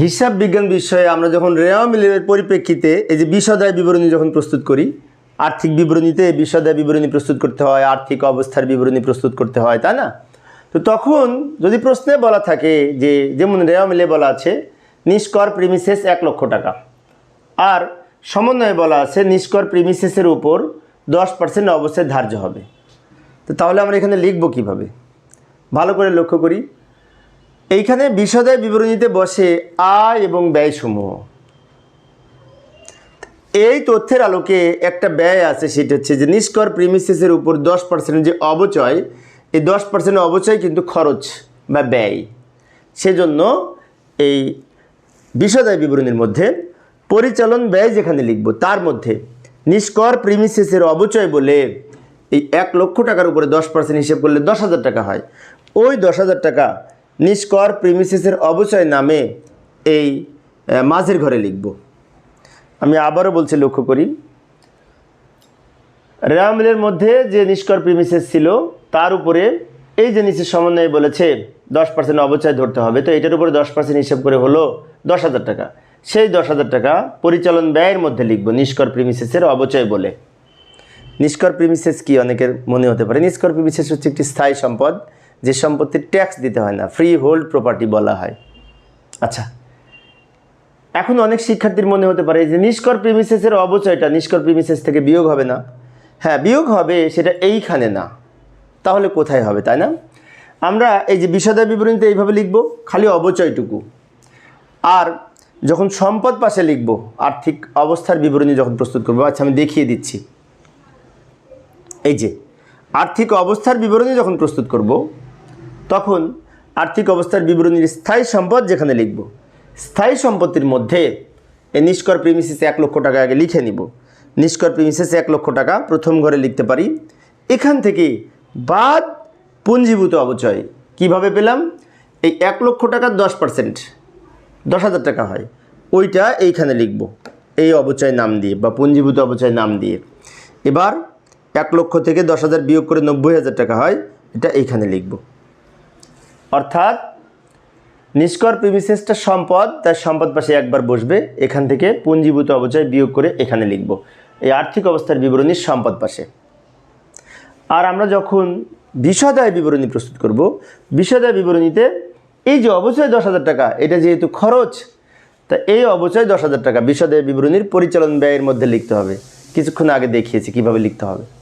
হিসাব বিজ্ঞান বিষয়ে আমরা যখন রেওয়া মিলের পরিপ্রেক্ষিতে এই যে বিশদায় বিবরণী যখন প্রস্তুত করি, আর্থিক বিবরণীতে বিশদায় বিবরণী প্রস্তুত করতে হয়, আর্থিক অবস্থার বিবরণী প্রস্তুত করতে হয়, তাই না? তো তখন যদি প্রশ্নে বলা থাকে যে, যেমন রেওয়া মিলে বলা আছে, নিষ্কর প্রিমিসেস এক লক্ষ টাকা। আর সমন্বয়ে বলা আছে, নিষ্কর প্রিমিসেসের উপর দশ পার্সেন্ট অবশ্যই ধার্য হবে। তো তাহলে আমরা এখানে লিখব কীভাবে? ভালো করে লক্ষ্য করি। এইখানে বিশদায় বিবরণীতে বসে আয় এবং ব্যয়সমূহ। এই তথ্যের আলোকে একটা ব্যয় আছে, সেটা হচ্ছে যে নিষ্কর প্রিমিসেসের উপর দশ পার্সেন্ট যে অবচয়, এই দশ পার্সেন্ট অবচয় কিন্তু খরচ বা ব্যয়। সেজন্য এই বিশদায় বিবরণীর মধ্যে পরিচালন ব্যয় যেখানে লিখব, তার মধ্যে নিষ্কর প্রিমিসেসের অবচয় বলে এই এক লক্ষ টাকার উপরে দশ পার্সেন্ট হিসেব করলে দশ হাজার টাকা হয়। ওই দশ হাজার টাকা নিষ্কর প্রিমিসেসের অবচয় নামে এই মাঝের ঘরে লিখব। আমি আবারও বলছি লক্ষ্য করি। রেয়ামিলের মধ্যে যে নিষ্কর প্রিমিসেস ছিল, তার উপরে এই যে নিচের সমন্বয়ে বলেছে, দশ পার্সেন্ট অবচয় ধরতে হবে। তো এটার উপরে দশ পার্সেন্ট হিসেব করে হলো দশ হাজার টাকা। সেই দশ হাজার টাকা পরিচালন ব্যয়ের মধ্যে লিখব নিষ্কর প্রিমিসেসের অবচয় বলে। নিষ্কর প্রিমিসেস কি? অনেকের মনে হতে পারে। নিষ্কর প্রিমিসেস হচ্ছে একটি স্থায়ী সম্পদ। যে সম্পত্তির ট্যাক্স দিতে হয় না ফ্রি হোল্ড প্রপার্টি বলা হয়। আচ্ছা এখন অনেক শিক্ষার্থীর মনে হতে পারে যে নিষ্কর প্রিমিসেসের অবচয়টা, নিষ্কর প্রিমিসেস থেকে বিয়োগ হবে না। হ্যাঁ বিয়োগ হবে, সেটা এইখানে না। তাহলে কোথায় হবে, তাই না? আমরা এই যে বিষাদা বিবরণীতে এইভাবে লিখব, খালি অবচয়টুকু। আর যখন সম্পদ পাশে লিখব, আর্থিক অবস্থার বিবরণী যখন প্রস্তুত করব আচ্ছা আমি দেখিয়ে দিচ্ছি। এই যে, আর্থিক অবস্থার বিবরণী যখন প্রস্তুত করব তখন আর্থিক অবস্থার বিবরণীর স্থায়ী সম্পদ যেখানে লিখব। স্থায়ী সম্পত্তির মধ্যে এই নিষ্কর প্রিমিসিস এক লক্ষ টাকা আগে লিখে নিব। নিষ্কর প্রিমিসিস এক লক্ষ টাকা প্রথম ঘরে লিখতে পারি। এখান থেকে বাদ পুঞ্জীভূত অবচয় কীভাবে পেলাম? এই এক লক্ষ টাকার দশ পার্সেন্ট দশ হাজার টাকা হয়। ওইটা এইখানে লিখব। এই অবচয় নাম দিয়ে বা পুঞ্জীভূত অবচয় নাম দিয়ে। এবার এক লক্ষ থেকে দশ হাজার বিয়োগ করে নব্বই হাজার টাকা হয়, এটা এইখানে লিখব। অর্থাৎ নিষ্কর প্রিমিসেসটা সম্পদ, তার সম্পদ পাশে একবার বসবে, এখান থেকে পুঞ্জীভূত অবচয় বিয়োগ করে এখানে লিখব। এই আর্থিক অবস্থার বিবরণীর সম্পদ পাশে। আর আমরা যখন বিষাদায় বিবরণী প্রস্তুত করব, বিষাদায় বিবরণীতে এই যে অবচয় দশ হাজার টাকা, এটা যেহেতু খরচ, তা এই অবচয় দশ হাজার টাকা বিষাদায় বিবরণীর পরিচালন ব্যয়ের মধ্যে লিখতে হবে। কিছুক্ষণ আগে দেখিয়েছি কীভাবে লিখতে হবে।